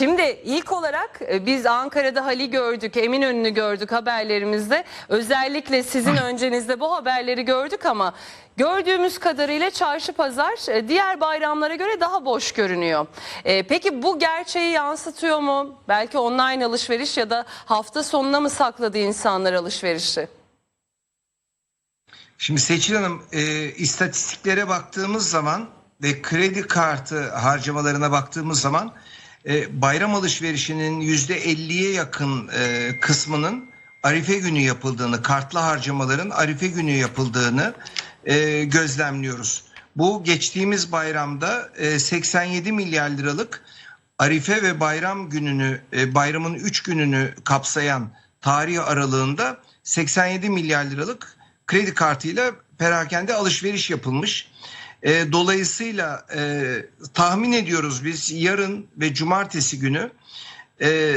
Şimdi ilk olarak e, biz Ankara'da Hal'i gördük, Eminönü'nü gördük haberlerimizde. Özellikle sizin öncenizde bu haberleri gördük ama gördüğümüz kadarıyla çarşı pazar e, diğer bayramlara göre daha boş görünüyor. E, Peki bu gerçeği yansıtıyor mu? Belki online alışveriş ya da hafta sonuna mı sakladı insanlar alışverişi? Şimdi Seçil Hanım e, istatistiklere baktığımız zaman ve kredi kartı harcamalarına baktığımız zaman e, bayram alışverişinin yüzde 50'ye yakın e, kısmının Arife günü yapıldığını, kartlı harcamaların Arife günü yapıldığını e, gözlemliyoruz. Bu geçtiğimiz bayramda e, 87 milyar liralık Arife ve bayram gününü, bayramın 3 gününü kapsayan tarih aralığında 87 milyar liralık kredi kartıyla perakende alışveriş yapılmış. E, dolayısıyla e, tahmin ediyoruz biz yarın ve cumartesi günü e,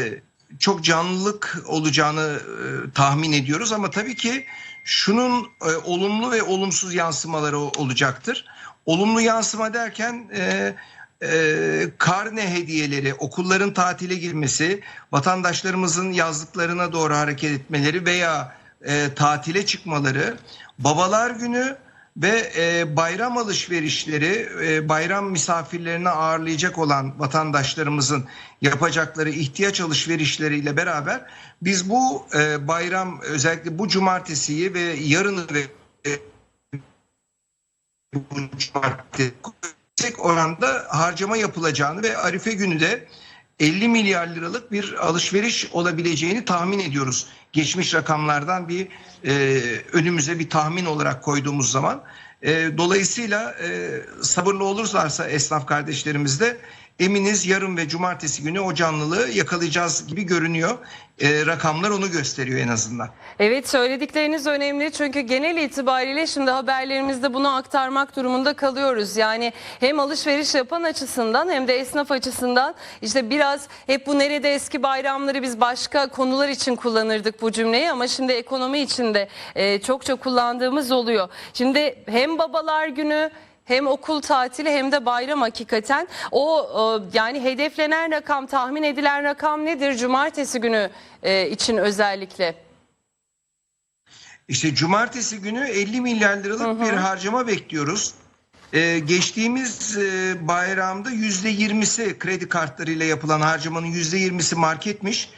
çok canlılık olacağını e, tahmin ediyoruz ama tabii ki şunun e, olumlu ve olumsuz yansımaları olacaktır. Olumlu yansıma derken e, e, karne hediyeleri, okulların tatile girmesi, vatandaşlarımızın yazlıklarına doğru hareket etmeleri veya e, tatile çıkmaları, babalar günü ve e, bayram alışverişleri, e, bayram misafirlerini ağırlayacak olan vatandaşlarımızın yapacakları ihtiyaç alışverişleriyle beraber biz bu e, bayram özellikle bu cumartesiyi ve yarını ve e, bu cumartesi oranda harcama yapılacağını ve Arife günü de 50 milyar liralık bir alışveriş olabileceğini tahmin ediyoruz. Geçmiş rakamlardan bir e, önümüze bir tahmin olarak koyduğumuz zaman. E, dolayısıyla e, sabırlı olurlarsa esnaf kardeşlerimiz de eminiz yarın ve cumartesi günü o canlılığı yakalayacağız gibi görünüyor. E, rakamlar onu gösteriyor en azından. Evet söyledikleriniz önemli çünkü genel itibariyle şimdi haberlerimizde bunu aktarmak durumunda kalıyoruz. Yani hem alışveriş yapan açısından hem de esnaf açısından işte biraz hep bu nerede eski bayramları biz başka konular için kullanırdık bu cümleyi ama şimdi ekonomi içinde e, çokça kullandığımız oluyor. Şimdi hem babalar günü hem okul tatili hem de bayram hakikaten. O e, yani hedeflenen rakam, tahmin edilen rakam nedir cumartesi günü e, için özellikle? İşte cumartesi günü 50 milyar liralık bir harcama bekliyoruz. Ee, geçtiğimiz e, bayramda yüzde yirmisi kredi kartlarıyla yapılan harcamanın yüzde yirmisi marketmiş.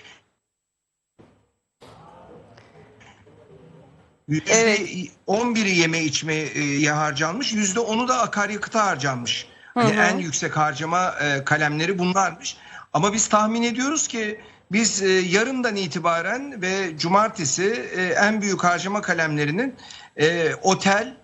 11'i yeme içmeye harcanmış. Yüzde 10'u da akaryakıta harcanmış. Hani en yüksek harcama e, kalemleri bunlarmış. Ama biz tahmin ediyoruz ki biz e, yarından itibaren ve cumartesi e, en büyük harcama kalemlerinin otel,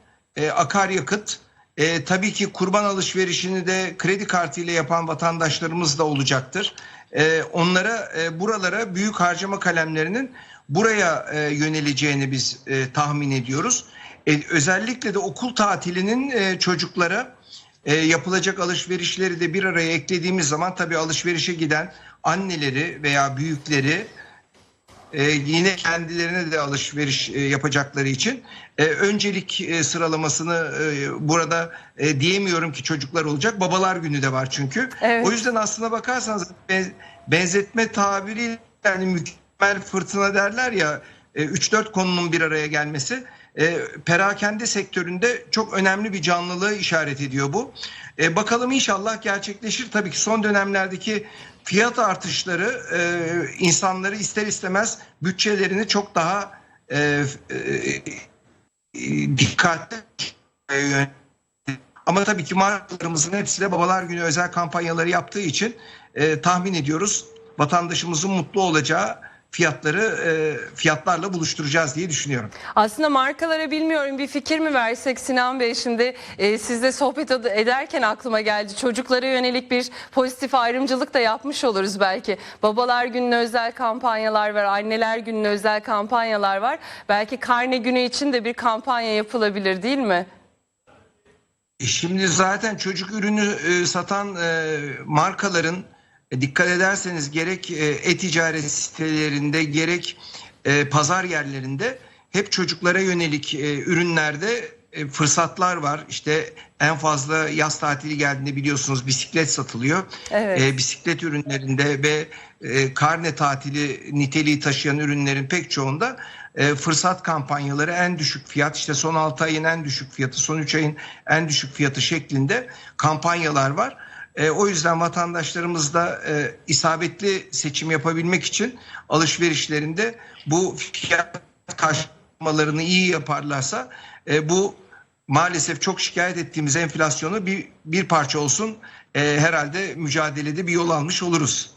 akaryakıt, e, tabii ki kurban alışverişini de kredi kartıyla yapan vatandaşlarımız da olacaktır. E, onlara e, buralara büyük harcama kalemlerinin buraya e, yöneleceğini biz e, tahmin ediyoruz. E, özellikle de okul tatilinin e, çocuklara e, yapılacak alışverişleri de bir araya eklediğimiz zaman tabii alışverişe giden anneleri veya büyükleri e, yine kendilerine de alışveriş e, yapacakları için e, öncelik e, sıralamasını e, burada e, diyemiyorum ki çocuklar olacak. Babalar günü de var çünkü. Evet. O yüzden aslına bakarsanız ben- benzetme tabiri yani mükemmel fırtına derler ya e, 3-4 konunun bir araya gelmesi e, perakende sektöründe çok önemli bir canlılığı işaret ediyor bu. E, bakalım inşallah gerçekleşir. Tabii ki son dönemlerdeki fiyat artışları e, insanları ister istemez bütçelerini çok daha e, e, e, dikkatli. Ama tabii ki markalarımızın hepsi de Babalar Günü özel kampanyaları yaptığı için e, tahmin ediyoruz vatandaşımızın mutlu olacağı fiyatları e, fiyatlarla buluşturacağız diye düşünüyorum. Aslında markalara bilmiyorum bir fikir mi versek Sinan Bey şimdi e, sizle sohbet ed- ederken aklıma geldi. Çocuklara yönelik bir pozitif ayrımcılık da yapmış oluruz belki. Babalar gününe özel kampanyalar var, anneler gününe özel kampanyalar var. Belki karne günü için de bir kampanya yapılabilir değil mi? E Şimdi zaten çocuk ürünü e, satan e, markaların dikkat ederseniz gerek e, e-ticaret sitelerinde gerek e, pazar yerlerinde hep çocuklara yönelik e, ürünlerde e, fırsatlar var. İşte en fazla yaz tatili geldiğinde biliyorsunuz bisiklet satılıyor. Evet. E, bisiklet ürünlerinde ve e, karne tatili niteliği taşıyan ürünlerin pek çoğunda e, fırsat kampanyaları en düşük fiyat işte son 6 ayın en düşük fiyatı son 3 ayın en düşük fiyatı şeklinde kampanyalar var. E, o yüzden vatandaşlarımız da e, isabetli seçim yapabilmek için alışverişlerinde bu fiyat karşılamalarını iyi yaparlarsa e, bu maalesef çok şikayet ettiğimiz enflasyonu bir bir parça olsun e, herhalde mücadelede bir yol almış oluruz.